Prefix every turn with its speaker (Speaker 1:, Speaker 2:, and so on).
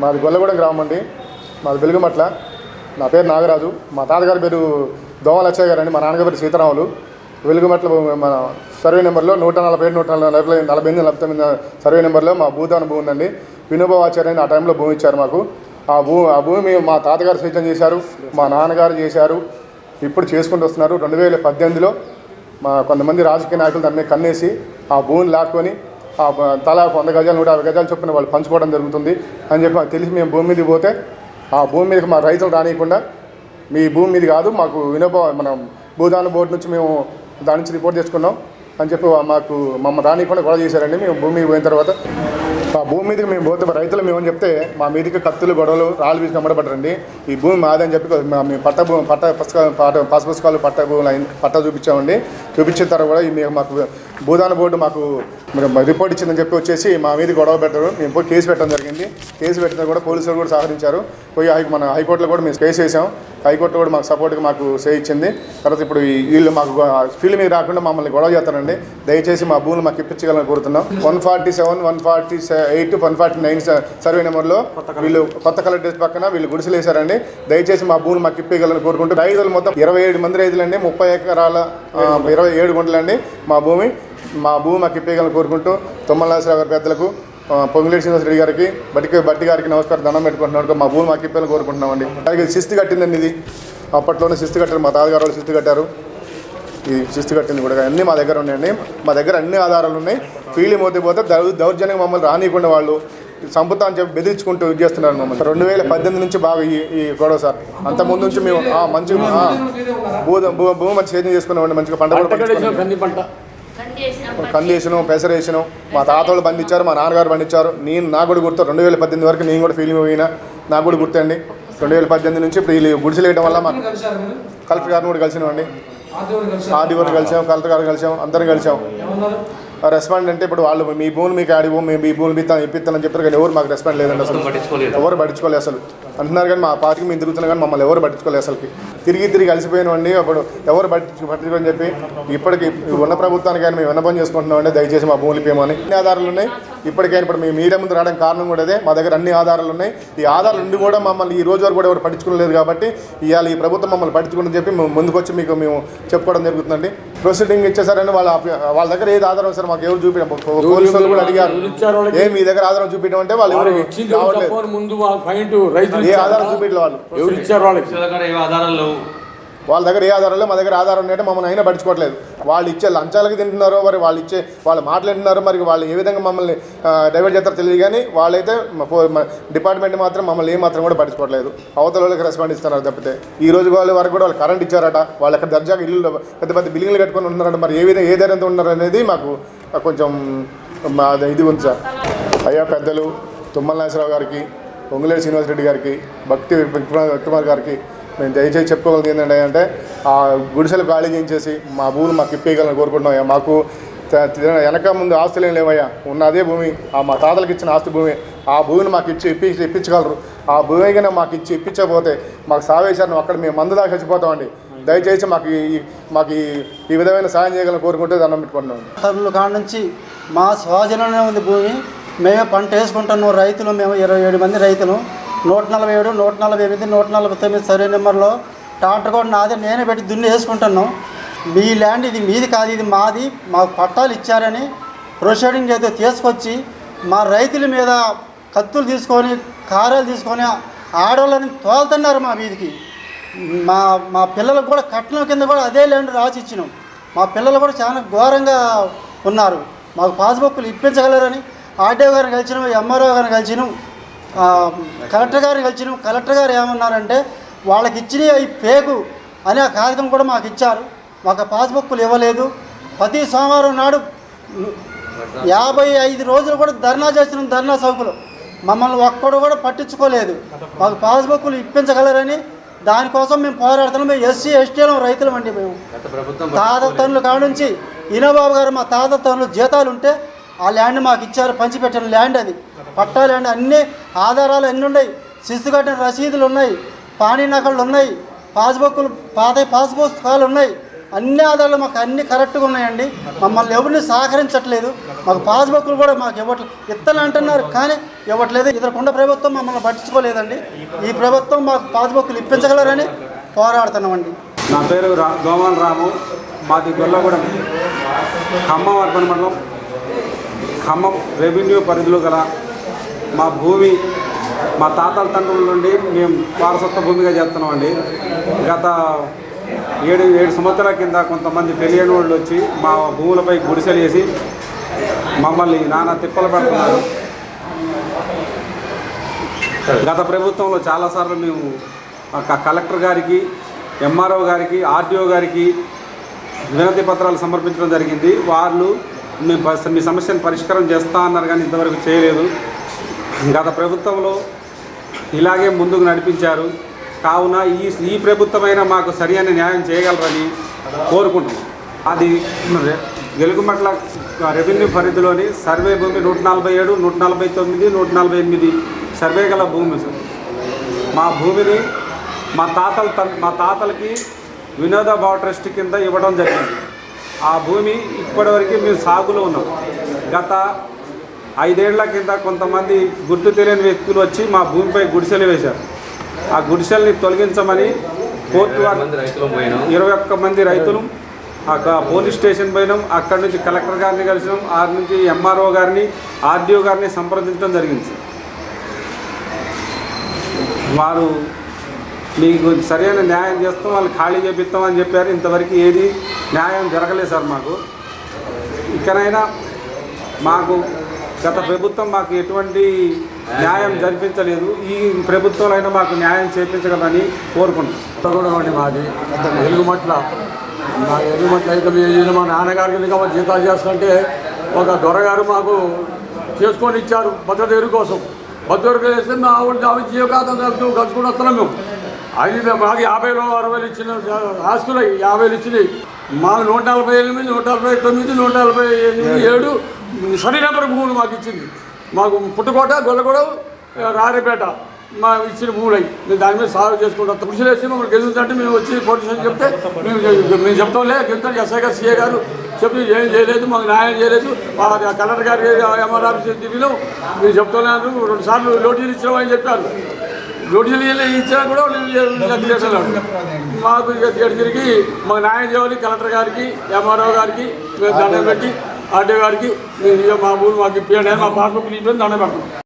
Speaker 1: మాది గొల్లగూడెం గ్రామం అండి. మాది వెలుగుమట్ల. నా పేరు నాగరాజు. మా తాతగారి పేరు దోమ లచ్చయ్య గారు అండి. మా నాన్నగారి పేరు సీతారాములు. వెలుగుమట్ల మన సర్వే నెంబర్లో నూట నలభై ఏడు నూట నలభై నలభై ఎనిమిది నలభై తొమ్మిది సర్వే నెంబర్లో మా భూదాన భూమి ఉందండి. వినోబాచార్య అని ఆ టైంలో భూమి ఇచ్చారు మాకు. ఆ భూ ఆ భూమి మా తాతగారు సైతం చేశారు మా నాన్నగారు చేశారు. ఇప్పుడు చేసుకుంటూ వస్తున్నారు. రెండు వేల పద్దెనిమిదిలో మా కొంతమంది రాజకీయ నాయకులు దాని మీద కన్నేసి ఆ భూమిని లాక్కొని తలా వంద గజాలు నూట యాభై గజాలు చొప్పున వాళ్ళు పంచుకోవడం జరుగుతుంది అని చెప్పి తెలిసి మేము భూమి మీదకి పోతే ఆ భూమి మీదకి మా రైతులు రానియకుండా మీ భూమి మీది కాదు మాకు వినోబ మన భూదాన బోర్డు నుంచి మేము దాని నుంచి రిపోర్ట్ చేసుకున్నాం అని చెప్పి మాకు మమ్మల్ని రానియకుండా గొడవ చేశారండి. మేము భూమి పోయిన తర్వాత ఆ భూమి మీదకి మేము పోతే రైతులు మేము చెప్తే మా మీదకి కత్తులు గొడవలు రాళ్ళు వీసి అమ్మడబడ్డారండి ఈ భూమి మాదని చెప్పి మా- మేము పట్ట భూమి పట్ట పుస్తకాలు పట్ట పాస్ పుస్తకాలు పట్ట భూములు పట్ట చూపించామండి. చూపించిన తర్వాత కూడా మీకు మాకు భూదాన బోర్డు మాకు రిపోర్ట్ ఇచ్చిందని చెప్పి వచ్చేసి మా మీద గొడవ పెట్టారు మేము పోయి కేసు పెట్టడం జరిగింది. కేసు పెట్టిన కూడా పోలీసులు కూడా సహకరించారు. పోయి హై మన హైకోర్టులో కూడా మేము కేసు వేసాం హైకోర్టు కూడా మాకు సపోర్ట్గా మాకు సే ఇచ్చింది. తర్వాత ఇప్పుడు వీళ్ళు మాకు ఫీల్డ్ మీద రాకుండా మమ్మల్ని గొడవ చేస్తారండి. దయచేసి మా భూములు మాకు ఇప్పించగలని కోరుతున్నాం. One forty seven one forty eight one forty nine survey నెంబర్లో వీళ్ళు కొత్త కలెక్టరేట్ పక్కన వీళ్ళు గుడిసెలు వేశారండి. దయచేసి మా భూములు మాకు ఇప్పగలని కోరుకుంటూ రైతులు మొత్తం ఇరవై ఏడు మంది రైతులండి. ముప్పై ఎకరాల ఇరవై ఏడు గుంటలండి మా భూమి. మా భూమి మాకు ఇప్పగలని కోరుకుంటూ తుమ్మల నాగేశ్వరరావు గారి పెద్దలకు ఆ, శ్రీనివాస రెడ్డి గారికి బట్టి బట్టి గారికి నమస్కారం దండం పెట్టుకుంటున్నాడు మా భూమి మాకు ఇప్పేయాలని కోరుకుంటున్నామండి. అలాగే శిస్తు కట్టిందండి ఇది. అప్పట్లోనే శిస్తు కట్టారు మా తాతగారు వాళ్ళు శిస్తు కట్టారు. ఈ శిస్తు కట్టింది కూడా. అన్నీ మా దగ్గర ఉన్నాయండి. మా దగ్గర అన్ని ఆధారాలు ఉన్నాయి. ఫీల్డ్ మోతే పోతే దౌ- దౌర్జన్యంగా మమ్మల్ని రానియకుండా వాళ్ళు సంపుతా అని చెప్పి బెదిరించుకుంటూ ఇది చేస్తున్నారు మమ్మల్ని. రెండు వేల పద్దెనిమిది నుంచి బాగా ఈ ఈ గొడవ సార్. అంత ముందు నుంచి మేము మంచిగా మంచి భూ భూమి మంచి సేద్యం చేసుకున్నామండి మంచిగా పంట కూడా
Speaker 2: పంట.
Speaker 1: కంది వేసినాం పెసర వేసినాం. మా తాతలు పండించారు మా నాన్నగారు పండించారు నేను నాకు కూడా గుర్తు రెండు వేల పద్దెనిమిది వరకు నేను కూడా ఫీలింగ్ పోయినా. నాకు కూడా గుర్తండి. రెండు వేల పద్దెనిమిది నుంచి ఇప్పుడు వీళ్ళు గుడిసెలు వేయడం వల్ల మాకు కలెక్టర్ గారిని కూడా కలిసినామండి.
Speaker 3: ఆదివారం
Speaker 1: కలిసాం కలెక్టర్ గారు కలిసాం అందరం కలిసాం రెస్పాండ్ అంటే ఇప్పుడు వాళ్ళు మీ భూములు మీకు ఆడి భూమి మీ భూములు ఇస్తాం ఇప్పిస్తానని చెప్పారు కానీ ఎవరు మాకు రెస్పాండ్ లేదండి అసలు. ఎవరు పట్టించుకోలేదు. అసలు. అంటున్నారు కానీ మా పార్టీకి మేము తిరుగుతున్నాం కానీ మమ్మల్ని ఎవరు పట్టించుకోలేదు అసలుకి. తిరిగి తిరిగి కలిసిపోయినామండి అప్పుడు ఎవరు పట్టించు పట్టించుకోని చెప్పి ఇప్పటికి ఉన్న ప్రభుత్వానికి కానీ మేము విన్నపం చేసుకుంటున్నామండి దయచేసి మా భూములు ఇప్పేమని అన్ని ఆధారాలు ఉన్నాయి. ఇప్పటికైనా ఇప్పుడు మీ మీడియా ముందు రావడానికి కారణం కూడా అదే. మా దగ్గర అన్ని ఆధారాలు ఉన్నాయి. ఈ ఆధారాలు ఉండి కూడా మమ్మల్ని ఈ రోజు వరకు కూడా ఎవరు పట్టించుకోలేదు కాబట్టి ఇవాళ ఈ ప్రభుత్వం మమ్మల్ని పట్టించుకుందని చెప్పి మేము ముందుకొచ్చి మీకు మేము చెప్పుకోవడం జరుగుతుందండి. ప్రొసీడింగ్ ఇచ్చేసారని వాళ్ళ వాళ్ళ దగ్గర ఏది ఆధారం సార్? మాకు ఎవరు చూపించడం పోలీసు వాళ్ళు కూడా అడిగారు? ఏ మీ దగ్గర ఆధారం చూపించడం అంటే వాళ్ళు ఎవరు ఏ. ఆధారం చూపించలేదు వాళ్ళు.
Speaker 2: ఎవరు ఇచ్చారు వాళ్ళకి?
Speaker 4: దగ్గర ఏ ఆధారాలు లేవు?
Speaker 1: వాళ్ళ దగ్గర ఏ ఆధారం లేదు మా దగ్గర ఆధారం ఉంటే మమ్మల్ని అయినా పట్టించుకోవట్లేదు. వాళ్ళు ఇచ్చే లంచాలకి తింటున్నారో మరి వాళ్ళు ఇచ్చే వాళ్ళు మాట్లాడుతున్నారో మరి వాళ్ళు ఏ విధంగా మమ్మల్ని డైవర్ట్ చేస్తారో తెలియదు కానీ వాళ్ళైతే డిపార్ట్మెంట్ మాత్రం మమ్మల్ని ఏ మాత్రం కూడా పట్టించుకోవట్లేదు. అవతల వాళ్ళకి రెస్పాండ్ ఇస్తున్నారు తప్పితే. ఈ రోజు వాళ్ళ వరకు కూడా వాళ్ళు కరెంట్ ఇచ్చారట. వాళ్ళు అక్కడ దర్జాగా ఇల్లు పెద్ద పెద్ద బిల్డింగ్లు కట్టుకొని ఉన్నారట మరి ఏ విధంగా ఏ ధైర్యంతో ఉన్నారు అనేది మాకు కొంచెం మా ఇది ఉంది సార్. అయ్యా పెద్దలు తుమ్మల నాగేశ్వరరావు గారికి పొంగులేరు శ్రీనివాస్ రెడ్డి గారికి భక్తి విక్రమార్ గారికి మేము దయచేసి చెప్పుకోగలిగింది ఏంటంటే అంటే ఆ గుడిసెలు ఖాళీ చేయించేసి మా భూములు మాకు ఇప్పేయగలని కోరుకుంటున్నాం మాకు వెనక ముందు ఆస్తులు ఏం లేవయ్యా. ఉన్న అదే భూమి ఆ మా తాతలకు ఇచ్చిన ఆస్తి భూమి ఆ భూమిని మాకు ఇచ్చి ఇప్పి ఇప్పించగలరు. ఆ భూమి కన్నా మాకు ఇచ్చి ఇప్పించకపోతే మాకు సావేశారు అక్కడ మేము మందు దాకా చచ్చిపోతామండి. దయచేసి మాకు ఈ మాకు ఈ ఈ విధమైన సాయం చేయగలని కోరుకుంటే దండం పెట్టుకుంటున్నాం.
Speaker 5: తరుల కాడ నుంచి మా స్వాధీనంలో ఉంది భూమి. మేమే పంట వేసుకుంటున్నాం రైతులు మేము ఇరవై ఏడు మంది రైతులు. నూట నలభై ఏడు నూట నలభై ఎనిమిది నూట నలభై తొమ్మిది సర్వే నెంబర్లో. ట్రాక్టర్ కూడా నాదే నేనే పెట్టి దున్ని వేసుకుంటున్నాం మీ ల్యాండ్ ఇది మీది కాదు ఇది మాది. మాకు పట్టాలు ఇచ్చారని ప్రొసీడింగ్ అయితే తీసుకొచ్చి మా రైతుల మీద కత్తులు తీసుకొని కారాలు తీసుకొని ఆడవాళ్ళని తోలుతున్నారు మా మీదికి మా మా పిల్లలకు కూడా కట్నం కింద కూడా అదే ల్యాండ్ రాసి ఇచ్చినాం. మా పిల్లలు కూడా చాలా ఘోరంగా ఉన్నారు. మాకు పాస్బుక్లు ఇప్పించగలరని ఆర్డీఓ గారిని కలిసినాం ఎంఆర్ఓ గారిని కలిసినాం. కలెక్టర్ గారిని కలిసినాం. కలెక్టర్ గారు ఏమన్నారంటే వాళ్ళకి ఇచ్చిన ఈ పేగు అనే కాగితం కూడా మాకు ఇచ్చారు. మాకు పాస్బుక్లు ఇవ్వలేదు. ప్రతి సోమవారం నాడు యాభై ఐదు రోజులు కూడా ధర్నా చేసిన ధర్నా సౌకులు మమ్మల్ని ఒక్కడు కూడా పట్టించుకోలేదు. మాకు పాస్బుక్లు ఇప్పించగలరని దానికోసం మేము పోరాడుతున్నాం. మేము ఎస్సీ ఎస్టీలో రైతులం అండి మేము. తాత తనుల కాడ నుంచి ఈనబాబు గారు మా తాత తనులు జీతాలు ఉంటే ఆ ల్యాండ్ మాకు ఇచ్చారు పంచిపెట్టిన ల్యాండ్ అది. పట్టా ల్యాండ్. అన్ని ఆధారాలు అన్నీ ఉన్నాయి. శిస్తు కట్టిన రసీదులు ఉన్నాయి. పానీ నకళ్ళు ఉన్నాయి. పాస్బుక్లు పాత పాస్ ఉన్నాయి. అన్ని ఆధారాలు మాకు అన్ని కరెక్ట్గా ఉన్నాయండి. మమ్మల్ని ఎవరిని సహకరించట్లేదు. మాకు పాస్బుక్లు కూడా మాకు ఇవ్వట్లేదు ఇత్తలు అంటున్నారు కానీ ఇవ్వట్లేదు. ఇతరకుండా ప్రభుత్వం మమ్మల్ని పట్టించుకోలేదండి. ఈ ప్రభుత్వం మాకు పాస్బుక్లు ఇప్పించగలరని పోరాడుతున్నామండి.
Speaker 3: నా పేరు రా గోవాన్ రాము. మాది గొల్లగూడెం. ఖమ్మం అర్బన్ మండలం. ఖమ్మం రెవెన్యూ పరిధిలో గల మా భూమి మా తాతల తండ్రుల నుండి మేము వారసత్వ భూమిగా చేస్తున్నామండి. గత ఏడు ఏడు సంవత్సరాల కింద కొంతమంది తెలియని వాళ్ళు వచ్చి మా భూములపై గుడిసెలు వేసి మమ్మల్ని నానా తిప్పలు పెడుతున్నారు. గత ప్రభుత్వంలో చాలాసార్లు మేము కలెక్టర్ గారికి ఎంఆర్ఓ గారికి ఆర్డీఓ గారికి వినతి పత్రాలు సమర్పించడం జరిగింది. వాళ్ళు మీ మీ సమస్యను పరిష్కారం చేస్తా అన్నారు కానీ ఇంతవరకు చేయలేదు. గత ప్రభుత్వంలో ఇలాగే ముందుకు నడిపించారు. కావున ఈ ఈ ప్రభుత్వమైనా మాకు సరి అయిన న్యాయం చేయగలరని కోరుకుంటున్నాం. అది గెలుగుమట్ల రెవెన్యూ పరిధిలోని సర్వే భూమి నూట నలభై ఏడు నూట నలభై తొమ్మిది నూట నలభై ఎనిమిది సర్వే గల భూమి సార్. మా భూమిని మా తాతల మా తాతలకి వినోద భావ ట్రస్ట్ కింద ఇవ్వడం జరిగింది. ఆ భూమి ఇప్పటివరకు మేము సాగులో ఉన్నాం. గత ఐదేళ్ళ కింద కొంతమంది గుర్తు తెలియని వ్యక్తులు వచ్చి మా భూమిపై గుడిసెలు వేశారు. ఆ గుడిసెల్ని తొలగించమని కోర్టు ఇరవై ఒక్క మంది రైతులు అక్కడ పోలీస్ స్టేషన్ పోయినాం. అక్కడి నుంచి కలెక్టర్ గారిని కలిసినాం. ఆ నుంచి ఎంఆర్ఓ గారిని ఆర్డీఓ గారిని సంప్రదించడం జరిగింది. వారు మీకు సరైన న్యాయం చేస్తాం వాళ్ళు ఖాళీ చేపిస్తామని చెప్పారు. ఇంతవరకు ఏది న్యాయం జరగలేదు సార్ మాకు. ఇకనైనా మాకు గత ప్రభుత్వం మాకు ఎటువంటి న్యాయం జరిపించలేదు. ఈ ప్రభుత్వంలో అయినా మాకు న్యాయం చేపించగలని కోరుకుంటున్నాం.
Speaker 2: కొత్తగూడెం మాది. ఎలుగుమట్ల. మా ఎలుగుమట్ల అయితే మేము మా నాన్నగారికి ఇంకా మా జీతాలు చేస్తుంటే ఒక దొరగారు మాకు చేసుకొని ఇచ్చారు భద్రత ఎరువు కోసం. భద్రత వేస్తే మా ఆవిడ ఆమె జీవకాతం కలుపుతూ కలుసుకుని వస్తున్నాం మేము. అది మాకు యాభైలో అరవైలు ఇచ్చిన ఆస్తులు యాభైలు ఇచ్చినాయి. మాకు నూట నలభై ఎనిమిది నూట నలభై తొమ్మిది నూట నలభై ఎనిమిది ఏడు. సరి నెంబర్ భూములు మాకు ఇచ్చింది. మాకు పుట్టుకోట గొల్లగూడ రారేపేట మా ఇచ్చిన భూములై మేము దాని మీద సాగు చేసుకుంటాం. కృషి చేసి మమ్మల్ని గెలుస్తుంటే మేము వచ్చి పోలీస్ స్టేషన్ చెప్తే మేము మేము చెప్తాంలే. చెప్తాం ఎస్ఐ గారు సీఏ గారు చెప్పి ఏం చేయలేదు మాకు న్యాయం చేయలేదు. మా కలెక్టర్ గారికి ఎంఆర్ ఆఫీస్ దిగినాం మీరు చెప్తాను రెండు సార్లు నోటీసులు ఇచ్చినామని చెప్పారు. ఇయ్యలే- ఇచ్చినా కూడా వాళ్ళు చేస్తున్నారు మాకు ఇక తిరిగి తిరిగి మాకు న్యాయం చేయాలి కలెక్టర్ గారికి ఎంఆర్ఓ గారికి మేము దండం పెట్టి ఆర్డీఓ గారికి మా ఊరు మాకు ఇప్పియండి మా పాస్బుక్ ఇప్పించి దండం పెడతాం.